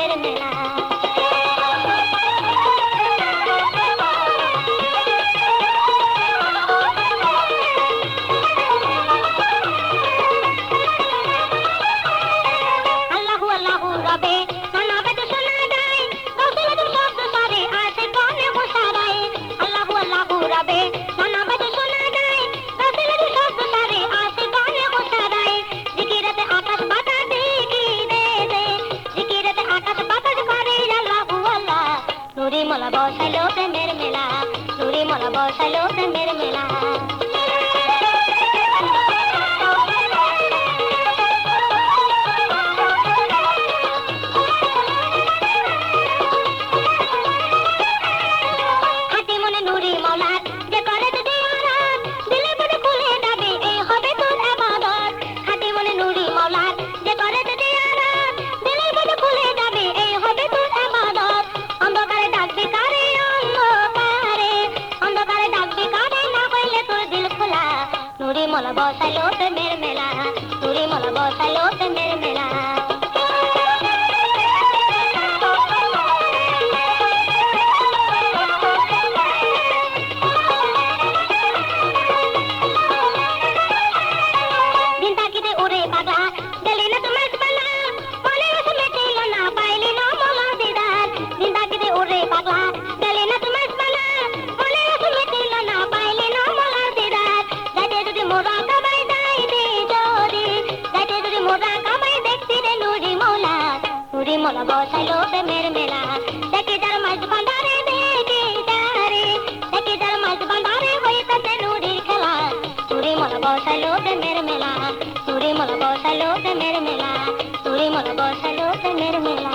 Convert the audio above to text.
Terminal మొల బోసలో కండెరమిళ Suri మొల బోసలో కండెర తురిమల బోసలోత మెరమెలా తురిమల బోసలోత మెరమెలా ভোলা বসালো প্রেমের মেলা। দেখি যার মাছ ভান্ডারে বেটি তারে। দেখি যার মাছ ভান্ডারে হইতাছে নুরির খেলা। তুরে মন বসালো প্রেমের মেলা। তুরে মেলা।